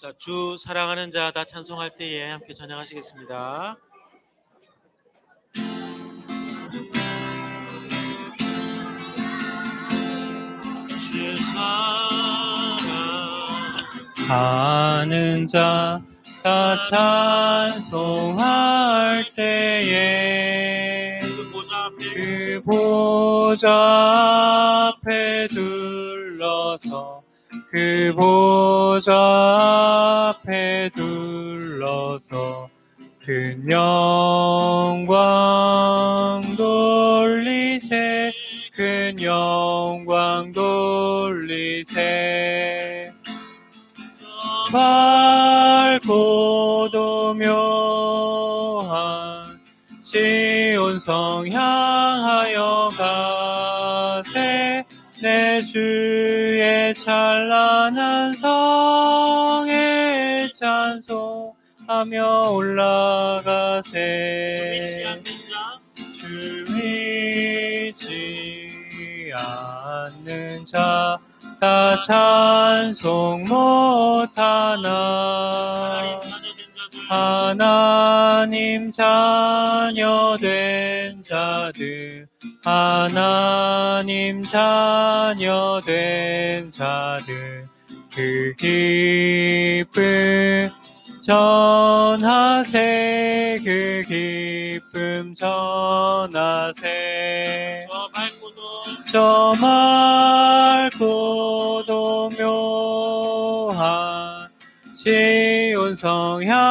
자, 주 사랑하는 자 다 찬송할 때에 함께 찬양하시겠습니다. 주 사랑 하는 자 다 찬송할 때에 그 보좌 앞에 그 둘러서 그 보좌 앞에 둘러서 큰 영광 돌리세 큰 영광 돌리세. 밝고도 묘한 시온 성 향 찬란한 성에 찬송하며 올라가세. 주이지 않는 자 주이지 않는 자다 찬송 못하나. 하나님 자녀 된 자들 하나님 자녀 된 자들 그 기쁨 전하세 그 기쁨 전하세. 저 맑고도 묘한 시온 성 향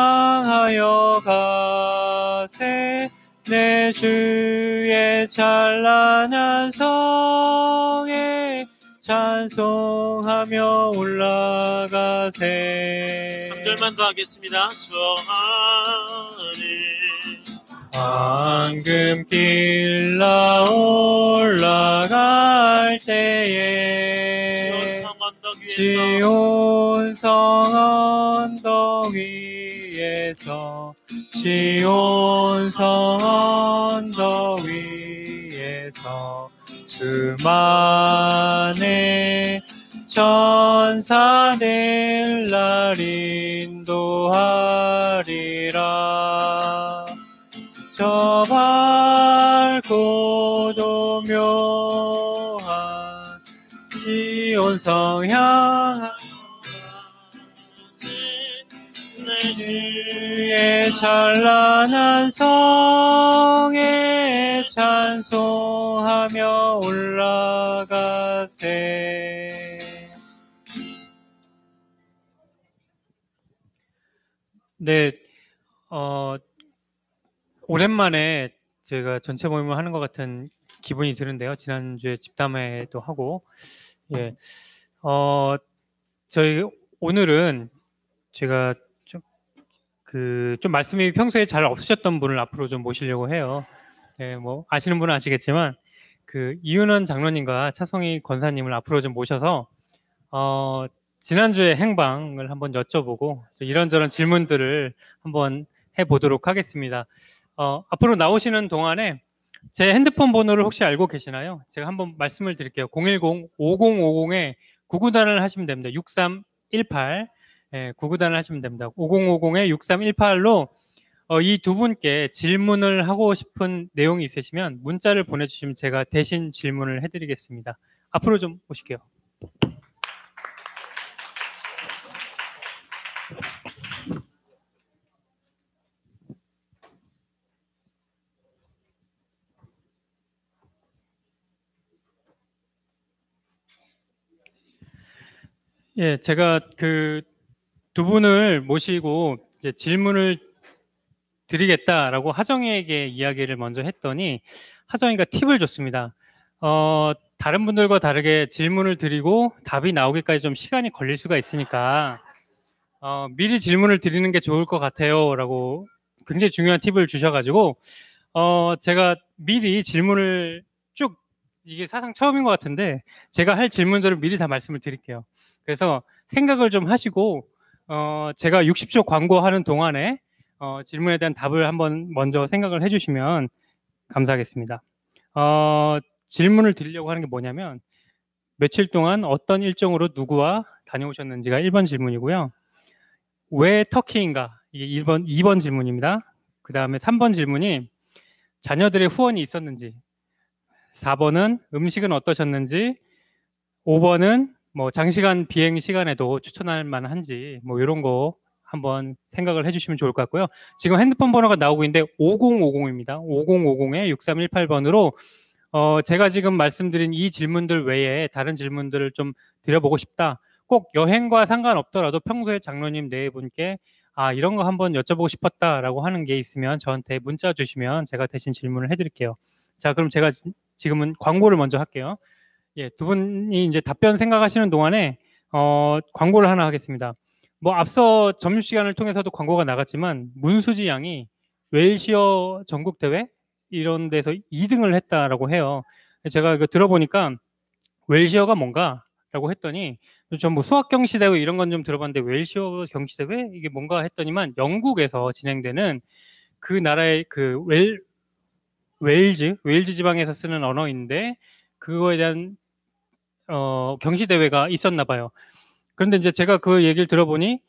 찬란 한 성에 찬송하며 올라가세 3절만 더 하겠습니다. 저 하늘 황금길 나 올라갈 때에 시온성 언덕 위에서 시온성 언덕 위에서 시온성 언덕 위에서 수많은 천사들 날 인도하리라. 저 밝고도 묘한 시온성 향하여 내 주의 찬란한 성에 오랜만에 제가 전체 모임을 하는 것 같은 기분이 드는데요. 지난주에 집담회도 하고, 예, 어, 저희 오늘은 제가 좀, 그, 좀 말씀이 평소에 잘 없으셨던 분을 앞으로 좀 모시려고 해요. 예, 뭐, 아시는 분은 아시겠지만, 그, 이윤원 장로님과 차성희 권사님을 앞으로 좀 모셔서, 어, 지난주에 행방을 한번 여쭤보고, 이런저런 질문들을 한번 해보도록 하겠습니다. 어, 앞으로 나오시는 동안에 제 핸드폰 번호를 혹시 알고 계시나요? 제가 한번 말씀을 드릴게요. 010-5050에 99단을 하시면 됩니다. 6318 예, 99단을 하시면 됩니다. 5050에 6318로 어, 이 두 분께 질문을 하고 싶은 내용이 있으시면 문자를 보내주시면 제가 대신 질문을 해드리겠습니다. 앞으로 좀 오실게요. 예, 제가 그 두 분을 모시고 질문을 드리겠다라고 하정이에게 이야기를 먼저 했더니 하정이가 팁을 줬습니다. 어, 다른 분들과 다르게 질문을 드리고 답이 나오기까지 좀 시간이 걸릴 수가 있으니까 어, 미리 질문을 드리는 게 좋을 것 같아요라고 굉장히 중요한 팁을 주셔가지고 어, 제가 미리 질문을 쭉 이게 사상 처음인 것 같은데 제가 할 질문들을 미리 다 말씀을 드릴게요. 그래서 생각을 좀 하시고 어, 제가 60초 광고하는 동안에 어, 질문에 대한 답을 한번 먼저 생각을 해주시면 감사하겠습니다. 어, 질문을 드리려고 하는 게 뭐냐면 며칠 동안 어떤 일정으로 누구와 다녀오셨는지가 1번 질문이고요. 왜 터키인가? 이게 1번, 2번 질문입니다. 그 다음에 3번 질문이 자녀들의 후원이 있었는지, 4번은 음식은 어떠셨는지, 5번은 뭐 장시간 비행 시간에도 추천할 만한지, 뭐 이런 거 한번 생각을 해주시면 좋을 것 같고요. 지금 핸드폰 번호가 나오고 있는데 5050입니다. 5050에 6318번으로 어, 제가 지금 말씀드린 이 질문들 외에 다른 질문들을 좀 드려보고 싶다. 꼭 여행과 상관없더라도 평소에 장로님 네 분께 아 이런 거 한번 여쭤보고 싶었다라고 하는 게 있으면 저한테 문자 주시면 제가 대신 질문을 해드릴게요. 자 그럼 제가 지- 지금은 광고를 먼저 할게요. 예, 두 분이 이제 답변 생각하시는 동안에 어, 광고를 하나 하겠습니다. 뭐 앞서 점심 시간을 통해서도 광고가 나갔지만 문수지 양이 웰시어 전국 대회 이런 데서 2등을 했다라고 해요. 제가 이거 들어보니까 웰시어가 뭔가라고 했더니 전뭐 수학 경시 대회 이런 건 좀 들어봤는데 웰시어 경시 대회 이게 뭔가 했더니만 영국에서 진행되는 그 나라의 그 웰 웨일즈 웨일즈 지방에서 쓰는 언어인데 그거에 대한 어, 경시 대회가 있었나 봐요. 그런데 이제 제가 그 얘기를 들어보니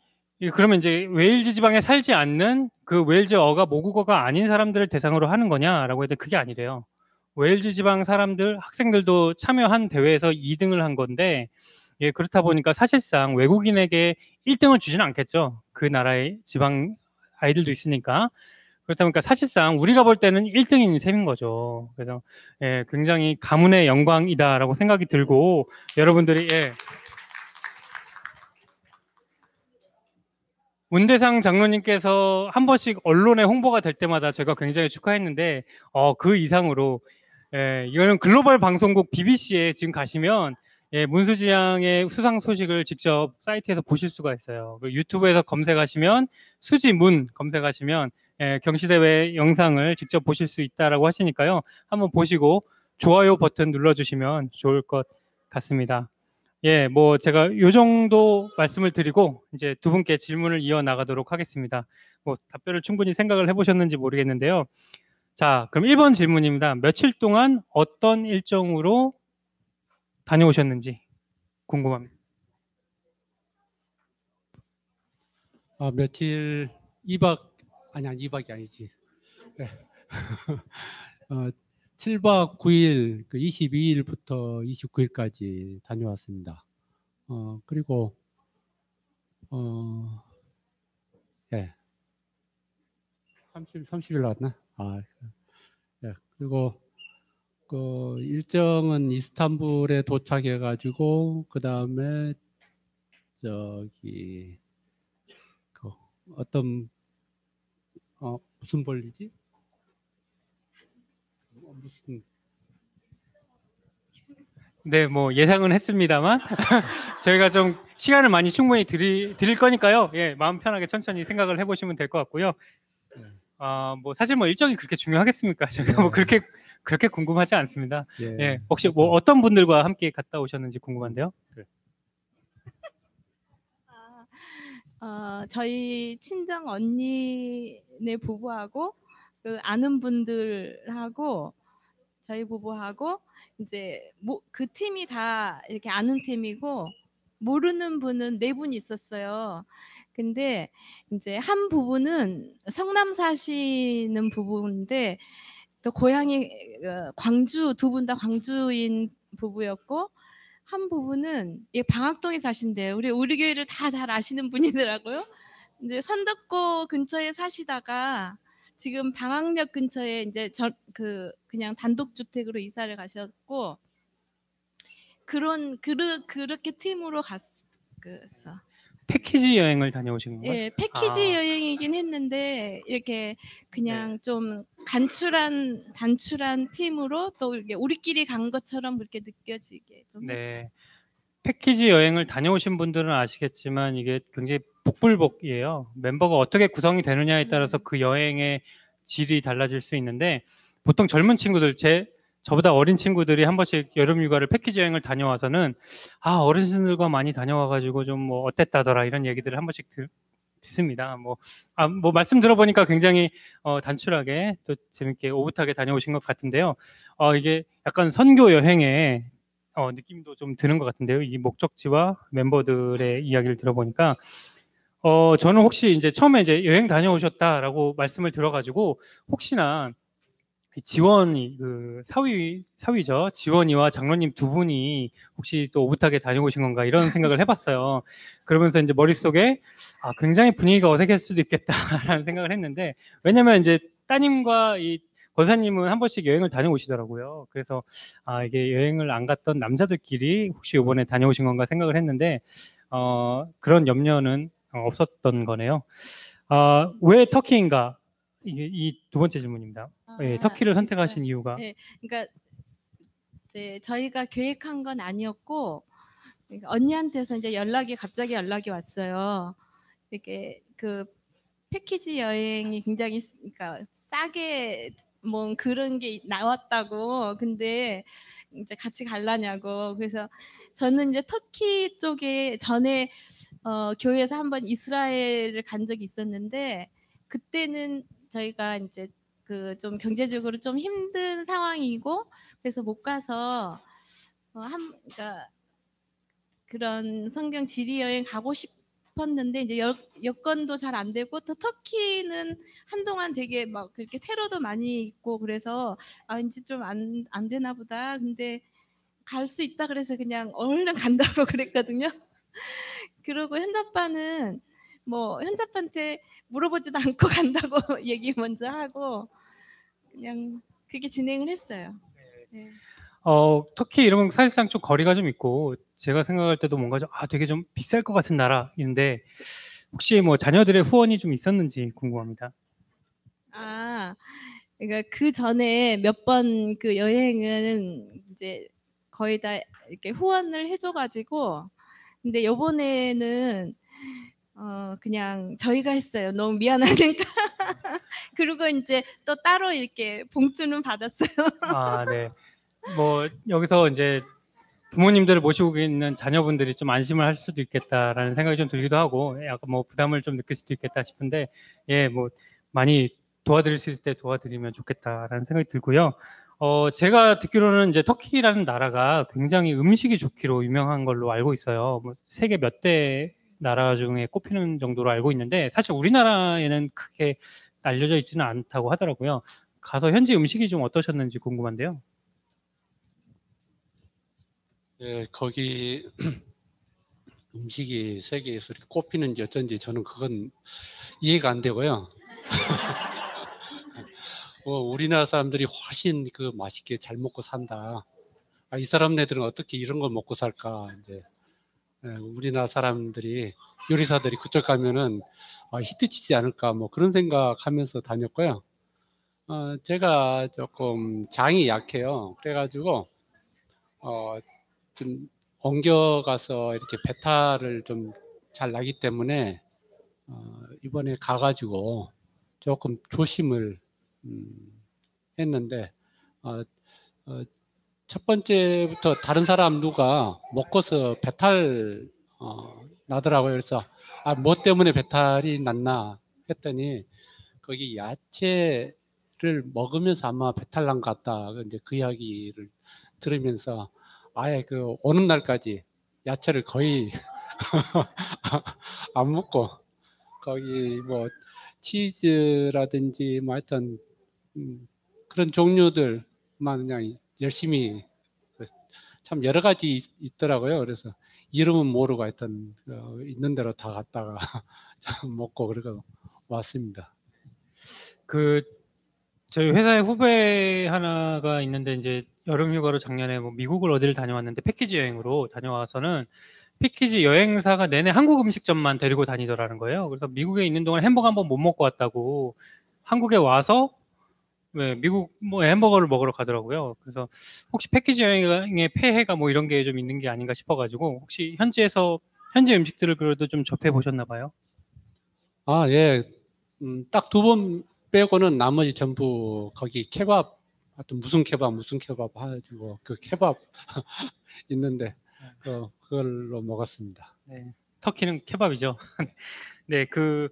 이- 그러면 이제 웨일즈 지방에 살지 않는 그 웨일즈어가 모국어가 아닌 사람들을 대상으로 하는 거냐라고 했더니 그게 아니래요. 웨일즈 지방 사람들 학생들도 참여한 대회에서 2등을 한 건데 예, 그렇다 보니까 사실상 외국인에게 1등을 주지는 않겠죠. 그 나라의 지방 아이들도 있으니까. 그렇다 보니까 사실상 우리가 볼 때는 1등인 셈인 거죠. 그래서 예, 굉장히 가문의 영광이다라고 생각이 들고 여러분들이 예, 문대상 장로님께서 한 번씩 언론에 홍보가 될 때마다 제가 굉장히 축하했는데 어, 그 이상으로 예, 이거는 글로벌 방송국 BBC에 지금 가시면 예, 문수지 양의 수상 소식을 직접 사이트에서 보실 수가 있어요. 그 유튜브에서 검색하시면 수지문 검색하시면 예, 경시대회 영상을 직접 보실 수 있다라고 하시니까요. 한번 보시고 좋아요 버튼 눌러주시면 좋을 것 같습니다. 예, 뭐 제가 요 정도 말씀을 드리고 이제 두 분께 질문을 이어 나가도록 하겠습니다. 뭐 답변을 충분히 생각을 해보셨는지 모르겠는데요. 자, 그럼 1번 질문입니다. 며칠 동안 어떤 일정으로 다녀오셨는지 궁금합니다. 아, 며칠 2박 아니 아니 2박이 아니지. 네. 어, 7박 9일 그 22일부터 29일까지 다녀왔습니다. 어, 그리고 어 예. 30 30일 나왔나? 아. 예. 그리고 그 일정은 이스탄불에 도착해 가지고 그 다음에 저기 그 어떤 어 무슨 벌리지? 어, 무슨 네, 뭐 예상은 했습니다만 저희가 좀 시간을 많이 충분히 드리, 드릴 거니까요. 예, 마음 편하게 천천히 생각을 해보시면 될 것 같고요. 네. 아, 뭐 사실 뭐 일정이 그렇게 중요하겠습니까? 제가 뭐 네. 그렇게 그렇게 궁금하지 않습니다. 예. 예, 혹시 뭐 어떤 분들과 함께 갔다 오셨는지 궁금한데요. 아, 어, 저희 친정 언니네 부부하고 그 아는 분들하고 저희 부부하고 이제 뭐, 그 팀이 다 이렇게 아는 팀이고 모르는 분은 네 분 있었어요. 근데 이제 한 부부는 성남 사시는 부부인데 또 고향이 어, 광주 두 분 다 광주인 부부였고 한 부부는 이 방학동에 사신대요. 우리 우리 교회를 다 잘 아시는 분이더라고요. 이제 선덕고 근처에 사시다가 지금 방학역 근처에 이제 저, 그 그냥 단독 주택으로 이사를 가셨고 그런 그르, 그렇게 팀으로 갔어. 패키지 여행을 다녀오신 건가요? 예, 패키지 아. 여행이긴 했는데 이렇게 그냥 좀 단출한 단출한 팀으로 또 이렇게 우리끼리 간 것처럼 그렇게 느껴지게 좀 했어요. 네. 패키지 여행을 다녀오신 분들은 아시겠지만 이게 굉장히 복불복이에요. 멤버가 어떻게 구성이 되느냐에 따라서 음. 그 여행의 질이 달라질 수 있는데 보통 젊은 친구들 제 저보다 어린 친구들이 한 번씩 여름 휴가를 패키지 여행을 다녀와서는 아 어르신들과 많이 다녀와가지고 좀 뭐 어땠다더라 이런 얘기들을 한 번씩 들, 듣습니다. 뭐, 아, 뭐 말씀 들어보니까 굉장히 어, 단출하게 또 재밌게 오붓하게 다녀오신 것 같은데요. 어, 이게 약간 선교 여행의 어, 느낌도 좀 드는 것 같은데요. 이 목적지와 멤버들의 이야기를 들어보니까 어, 저는 혹시 이제 처음에 이제 여행 다녀오셨다라고 말씀을 들어가지고 혹시나 이 지원이 그 사위 사위죠 지원이와 장로님 두 분이 혹시 또 오붓하게 다녀오신 건가 이런 생각을 해봤어요. 그러면서 이제 머릿속에 아 굉장히 분위기가 어색할 수도 있겠다라는 생각을 했는데 왜냐면 이제 따님과 이 권사님은 한 번씩 여행을 다녀오시더라고요. 그래서 아 이게 여행을 안 갔던 남자들끼리 혹시 이번에 다녀오신 건가 생각을 했는데 어 그런 염려는 어, 없었던 거네요. 아, 왜 터키인가? 이게 이 두 번째 질문입니다. 예, 아, 터키를 선택하신 이유가 네. 그러니까 이제 저희가 계획한 건 아니었고 그러니까 언니한테서 이제 연락이 갑자기 연락이 왔어요. 이렇게 그 패키지 여행이 굉장히 쓰- 그러니까 싸게 뭐 그런 게 나왔다고. 근데 이제 같이 갈라냐고. 그래서 저는 이제 터키 쪽에 전에 어, 교회에서 한번 이스라엘을 간 적이 있었는데 그때는 저희가 이제 그 좀 경제적으로 좀 힘든 상황이고 그래서 못 가서 어, 한 그러니까 그런 성경 지리 여행 가고 싶었는데 이제 여, 여건도 잘 안 되고 또 터키는 한동안 되게 막 그렇게 테러도 많이 있고 그래서 아 이제 좀 안 안 되나 보다. 근데 갈 수 있다 그래서 그냥 얼른 간다고 그랬거든요. 그리고 현자빠는 뭐 현자빠한테 물어보지도 않고 간다고 얘기 먼저 하고 그냥 그렇게 진행을 했어요. 네. 어, 터키 이름은 사실상 좀 거리가 좀 있고 제가 생각할 때도 뭔가 좀 아, 되게 좀 비쌀 것 같은 나라인데 혹시 뭐 자녀들의 후원이 좀 있었는지 궁금합니다. 아, 그러니까 그 전에 몇 번 그 여행은 이제 거의 다 이렇게 후원을 해줘가지고 근데 요번에는 어 그냥 저희가 했어요. 너무 미안하니까. 그리고 이제 또 따로 이렇게 봉투는 받았어요. 아, 네. 뭐 여기서 이제 부모님들을 모시고 있는 자녀분들이 좀 안심을 할 수도 있겠다라는 생각이 좀 들기도 하고 약간 뭐 부담을 좀 느낄 수도 있겠다 싶은데 예, 뭐 많이 도와드릴 수 있을 때 도와드리면 좋겠다라는 생각이 들고요. 어, 제가 듣기로는 이제 터키라는 나라가 굉장히 음식이 좋기로 유명한 걸로 알고 있어요. 뭐 세계 몇 대 나라 중에 꼽히는 정도로 알고 있는데 사실 우리나라에는 크게 알려져 있지는 않다고 하더라고요. 가서 현지 음식이 좀 어떠셨는지 궁금한데요. 예, 거기 음식이 세계에서 이렇게 꼽히는지 어쩐지 저는 그건 이해가 안 되고요. 어, 우리나라 사람들이 훨씬 그 맛있게 잘 먹고 산다. 아, 이 사람네들은 어떻게 이런 걸 먹고 살까? 이제 예, 우리나라 사람들이 요리사들이 그쪽 가면은 아, 히트치지 않을까? 뭐 그런 생각하면서 다녔고요. 어, 제가 조금 장이 약해요. 그래가지고 어, 좀 옮겨가서 이렇게 배탈을 좀잘 나기 때문에 어, 이번에 가가지고 조금 조심을 음, 했는데 어, 어, 첫 번째부터 다른 사람 누가 먹고서 배탈 어, 나더라고요. 그래서 아, 뭐 때문에 배탈이 났나 했더니 거기 야채를 먹으면서 아마 배탈 난 것 같다. 이제 그 이야기를 들으면서 아예 그 오는 날까지 야채를 거의 안 먹고 거기 뭐 치즈라든지 뭐 하여튼 음, 그런 종류들만 그냥 열심히 그참 여러 가지 있, 있더라고요. 그래서 이름은 모르고 하여튼 어, 있는 대로 다 갔다가 먹고 그러고 왔습니다. 그 저희 회사에 후배 하나가 있는데 이제 여름 휴가로 작년에 뭐 미국을 어디를 다녀왔는데 패키지 여행으로 다녀와서는 패키지 여행사가 내내 한국 음식점만 데리고 다니더라는 거예요. 그래서 미국에 있는 동안 햄버거 한 번 못 먹고 왔다고 한국에 와서 네, 미국 뭐 햄버거를 먹으러 가더라고요. 그래서 혹시 패키지 여행의 폐해가 뭐 이런 게 좀 있는 게 아닌가 싶어가지고 혹시 현지에서 현지 음식들을 그래도 좀 접해 보셨나 봐요. 아, 예. 음, 딱 두 번 빼고는 나머지 전부 거기 케밥, 하여튼 무슨 케밥, 무슨 케밥 해가지고 그 케밥 있는데 그, 그걸로 먹었습니다. 네, 터키는 케밥이죠. 네, 그,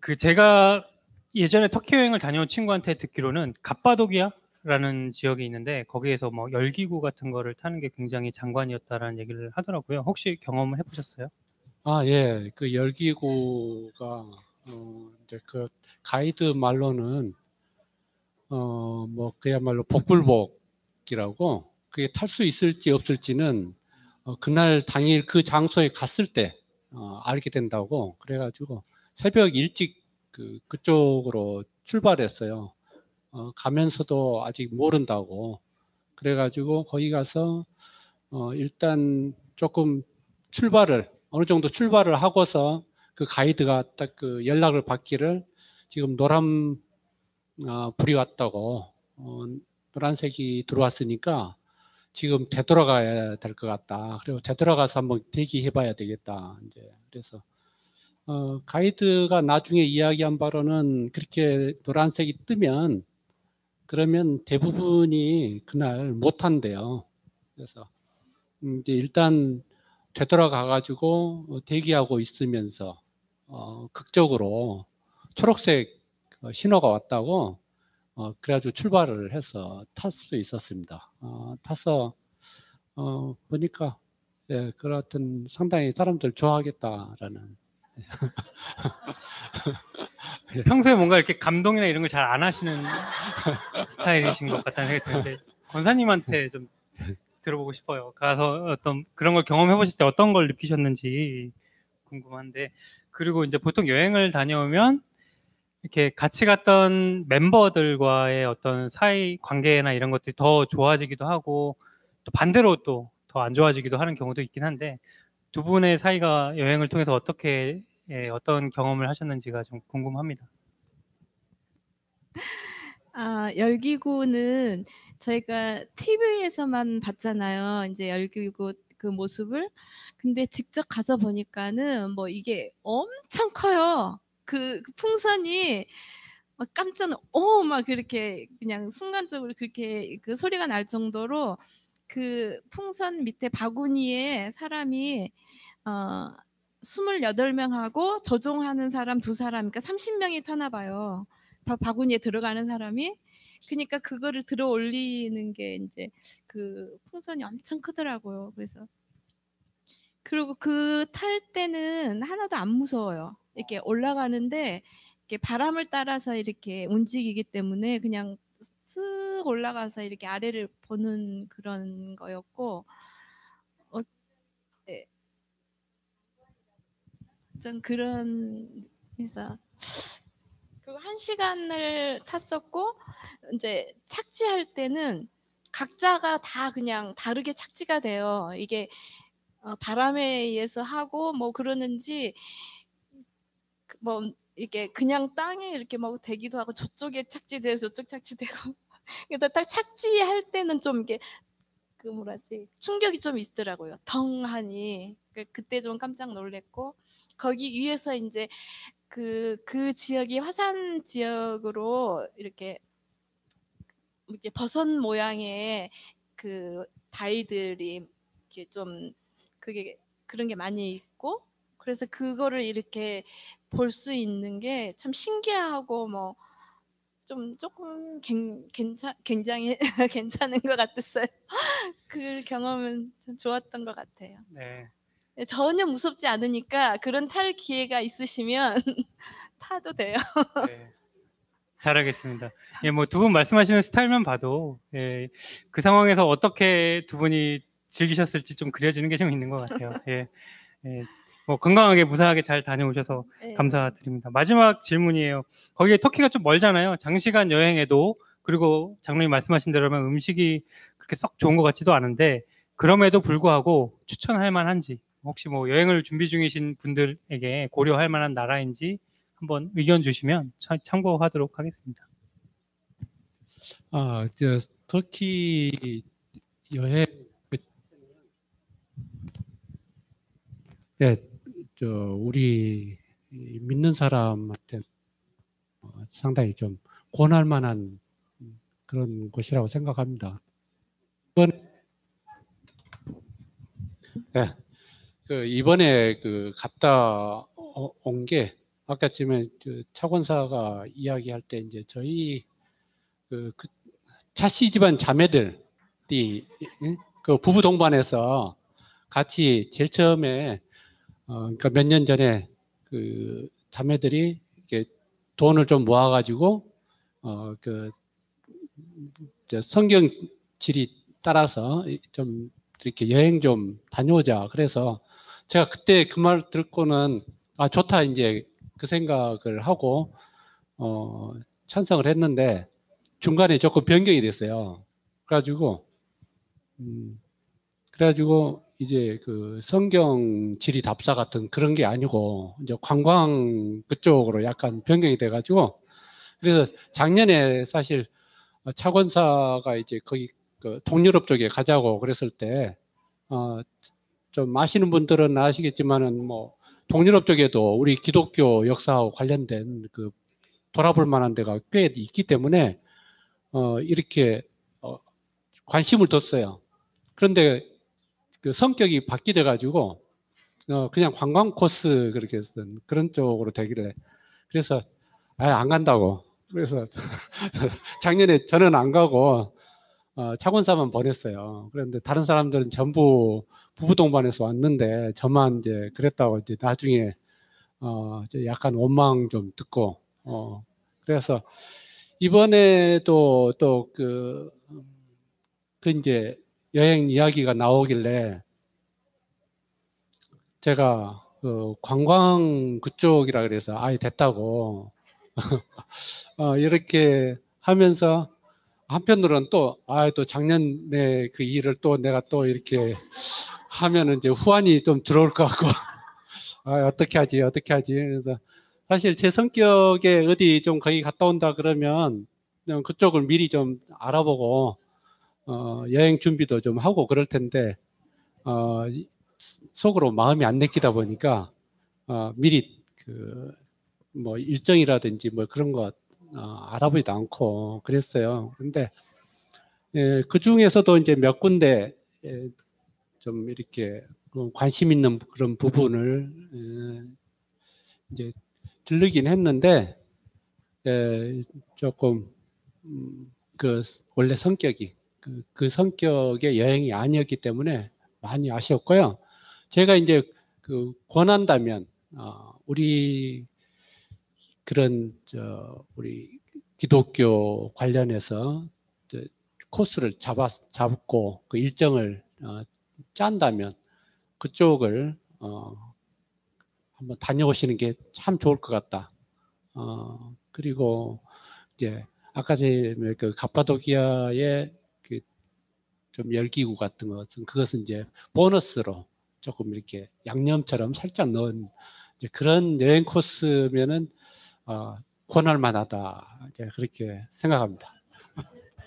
그 제가 예전에 터키 여행을 다녀온 친구한테 듣기로는 갑바도기아라는 지역이 있는데 거기에서 뭐 열기구 같은 거를 타는 게 굉장히 장관이었다라는 얘기를 하더라고요. 혹시 경험을 해보셨어요? 아, 예. 그 열기구가 어 이제 그 가이드 말로는 어 뭐 그야말로 복불복이라고 그게 탈 수 있을지 없을지는 어 그날 당일 그 장소에 갔을 때 어 알게 된다고 그래가지고 새벽 일찍 그 그쪽으로 출발했어요. 어 가면서도 아직 모른다고 그래가지고 거기 가서 어 일단 조금 출발을 어느 정도 출발을 하고서 그 가이드가 딱 그 연락을 받기를 지금 노란 어, 불이 왔다고 어, 노란색이 들어왔으니까 지금 되돌아가야 될 것 같다. 그리고 되돌아가서 한번 대기해봐야 되겠다. 이제 그래서 어, 가이드가 나중에 이야기한 바로는 그렇게 노란색이 뜨면 그러면 대부분이 그날 못 한대요. 그래서 음, 이제 일단 되돌아가 가지고 대기하고 있으면서 어, 극적으로 초록색 어, 신호가 왔다고 어, 그래가지고 출발을 해서 탈 수 있었습니다. 어, 타서 어, 보니까 예, 그렇든 상당히 사람들 좋아하겠다라는 평소에 뭔가 이렇게 감동이나 이런 걸 잘 안 하시는 스타일이신 것 같다는 생각이 드는데 권사님한테 좀 들어보고 싶어요. 가서 어떤 그런 걸 경험해 보실 때 어떤 걸 느끼셨는지 궁금한데 그리고 이제 보통 여행을 다녀오면 이렇게 같이 갔던 멤버들과의 어떤 사이 관계나 이런 것들이 더 좋아지기도 하고 또 반대로 또 더 안 좋아지기도 하는 경우도 있긴 한데 두 분의 사이가 여행을 통해서 어떻게 예, 어떤 경험을 하셨는지가 좀 궁금합니다. 아, 열기구는 저희가 TV에서만 봤잖아요. 이제 열기구 그 모습을. 근데 직접 가서 보니까는 뭐 이게 엄청 커요. 그, 그 풍선이 막 깜짝 어, 막 그렇게 그냥 순간적으로 그렇게 그 소리가 날 정도로 그 풍선 밑에 바구니에 사람이 어 28명하고 조종하는 사람 두 사람, 그러니까 30명이 타나 봐요. 바, 바구니에 들어가는 사람이. 그러니까 그거를 들어 올리는 게 이제 그 풍선이 엄청 크더라고요. 그래서 그리고 그 탈 때는 하나도 안 무서워요. 이렇게 올라가는데 이렇게 바람을 따라서 이렇게 움직이기 때문에 그냥 쓱 올라가서 이렇게 아래를 보는 그런 거였고 어, 네. 좀 그런 해서 그 한 시간을 탔었고 이제 착지할 때는 각자가 다 그냥 다르게 착지가 돼요. 이게 어, 바람에 의해서 하고 뭐 그러는지 뭐 이게 그냥 땅에 이렇게 막 되기도 하고 저쪽에 착지되고 저쪽 착지되고 그래서 딱 착지할 때는 좀 이게 그 뭐라지 충격이 좀 있더라고요. 덩하니 그- 그때 좀 깜짝 놀랬고 거기 위에서 이제 그, 그 지역이 화산 지역으로 이렇게 이렇게 버섯 모양의 그 바위들이 이렇게 좀 그게 그런 게 많이 있고 그래서 그거를 이렇게 볼 수 있는 게 참 신기하고 뭐 좀 조금 괜- 괜찮 굉장히 괜찮은 것 같았어요. 그 경험은 좀 좋았던 것 같아요. 네. 전혀 무섭지 않으니까 그런 탈 기회가 있으시면 타도 돼요. 네. 잘하겠습니다. 예, 뭐 두 분 말씀하시는 스타일만 봐도 예, 그 상황에서 어떻게 두 분이 즐기셨을지 좀 그려지는 게 좀 있는 것 같아요. 예, 예, 뭐 건강하게 무사하게 잘 다녀오셔서 네. 감사드립니다. 마지막 질문이에요. 거기에 터키가 좀 멀잖아요. 장시간 여행에도 그리고 장로님 말씀하신 대로면 음식이 그렇게 썩 좋은 것 같지도 않은데 그럼에도 불구하고 추천할 만한지 혹시 뭐 여행을 준비 중이신 분들에게 고려할 만한 나라인지 한번 의견 주시면 참- 참고하도록 하겠습니다. 아, 저 터키 여행 그- 예, 저 우리 이 믿는 사람한테 어, 상당히 좀 권할 만한 그런 곳이라고 생각합니다. 이번 예, 그 이번에 그 갔다 온 게 아까 전에 그 차권사가 이야기할 때 이제 저희 그, 그 차씨 집안 자매들이 응? 그 부부 동반해서 같이 제일 처음에 어, 그러니까 몇 년 전에 그 자매들이 이렇게 돈을 좀 모아가지고 어, 그저 성경 질이 따라서 이- 좀 이렇게 여행 좀 다녀오자. 그래서 제가 그때 그 말 듣고는 아 좋다 이제 그 생각을 하고 어, 찬성을 했는데 중간에 조금 변경이 됐어요. 그래가지고 음, 그래가지고 이제 그 성경 지리 답사 같은 그런 게 아니고 이제 관광 그쪽으로 약간 변경이 돼가지고 그래서 작년에 사실 차권사가 이제 거기 그 동유럽 쪽에 가자고 그랬을 때 어, 좀 아시는 분들은 아시겠지만은 뭐 동유럽 쪽에도 우리 기독교 역사와 관련된 그 돌아볼 만한 데가 꽤 있기 때문에 어, 이렇게 어, 관심을 뒀어요. 그런데 그 성격이 바뀌돼 가지고 어, 그냥 관광 코스 그렇게 쓴 그런 쪽으로 되길래 그래서 아 안 간다고 그래서 작년에 저는 안 가고 어, 차권사만 보냈어요. 그런데 다른 사람들은 전부 부부 동반해서 왔는데 저만 이제 그랬다고 이제 나중에 어, 이제 약간 원망 좀 듣고 어, 그래서 이번에도 또그 그 이제 여행 이야기가 나오길래 제가 그 관광 그쪽이라 그래서 아예 됐다고. 어, 이렇게 하면서 한편으로는 또, 아, 또 작년에 그 일을 또 내가 또 이렇게 하면은 이제 후환이 좀 들어올 것 같고, 아, 어떻게 하지, 어떻게 하지. 그래서 사실 제 성격에 어디 좀 거기 갔다 온다 그러면 그쪽을 미리 좀 알아보고, 어, 여행 준비도 좀 하고 그럴 텐데, 어, 이- 속으로 마음이 안 내키다 보니까, 어, 미리 그, 뭐 일정이라든지 뭐 그런 거 어, 알아보지도 않고 그랬어요. 근데 예, 그 중에서도 이제 몇 군데 예, 좀 이렇게 그 관심 있는 그런 부분을 예, 이제 들르긴 했는데 예, 조금 음, 그 원래 성격이 그, 그 성격의 여행이 아니었기 때문에 많이 아쉬웠고요. 제가 이제 그 권한다면 어, 우리 그런 저 우리 기독교 관련해서 저 코스를 잡아 잡고 그 일정을 어, 짠다면 그쪽을 어, 한번 다녀오시는 게 참 좋을 것 같다. 어, 그리고 이제 아까 제그 갑바도기아의 그 좀 열기구 같은 것은 그것은 이제 보너스로 조금 이렇게 양념처럼 살짝 넣은 이제 그런 여행 코스면은 어, 권할 만하다. 이제 그렇게 생각합니다.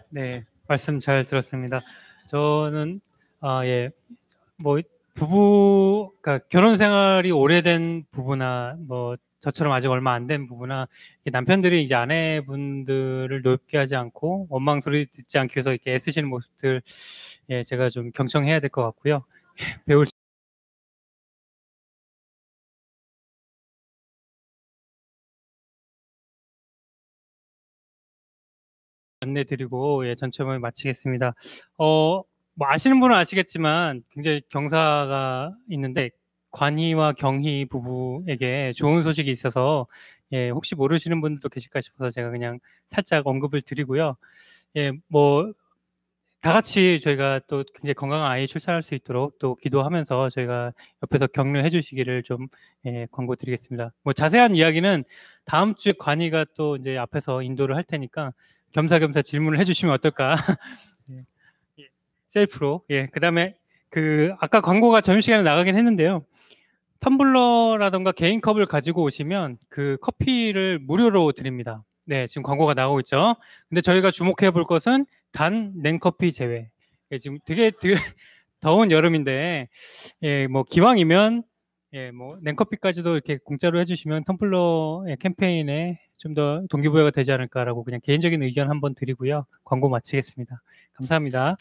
네, 말씀 잘 들었습니다. 저는 아, 예, 뭐 부부, 그러니까 결혼 생활이 오래된 부부나 뭐 저처럼 아직 얼마 안 된 부부나 남편들이 이제 아내분들을 높게 하지 않고 원망 소리 듣지 않기 위해서 이렇게 애쓰시는 모습들, 예, 제가 좀 경청해야 될 것 같고요. 배울 안내드리고 예, 전체 모임 마치겠습니다. 어, 뭐 아시는 분은 아시겠지만 굉장히 경사가 있는데 관희와 경희 부부에게 좋은 소식이 있어서 예, 혹시 모르시는 분들도 계실까 싶어서 제가 그냥 살짝 언급을 드리고요. 예, 뭐 다 같이 저희가 또 굉장히 건강한 아이 출산할 수 있도록 또 기도하면서 저희가 옆에서 격려해 주시기를 좀 예, 광고 드리겠습니다. 뭐 자세한 이야기는 다음 주에 관희가 또 이제 앞에서 인도를 할 테니까 겸사겸사 질문을 해 주시면 어떨까? 예, 예, 셀프로. 예, 그다음에 그 아까 광고가 점심시간에 나가긴 했는데요. 텀블러라던가 개인 컵을 가지고 오시면 그 커피를 무료로 드립니다. 네, 지금 광고가 나오고 있죠. 근데 저희가 주목해 볼 것은 단 냉커피 제외. 예, 지금 되게, 되게 더운 여름인데, 예, 뭐 기왕이면 예, 뭐 냉커피까지도 이렇게 공짜로 해주시면 텀블러 의 캠페인에 좀 더 동기부여가 되지 않을까라고 그냥 개인적인 의견 한번 드리고요. 광고 마치겠습니다. 감사합니다.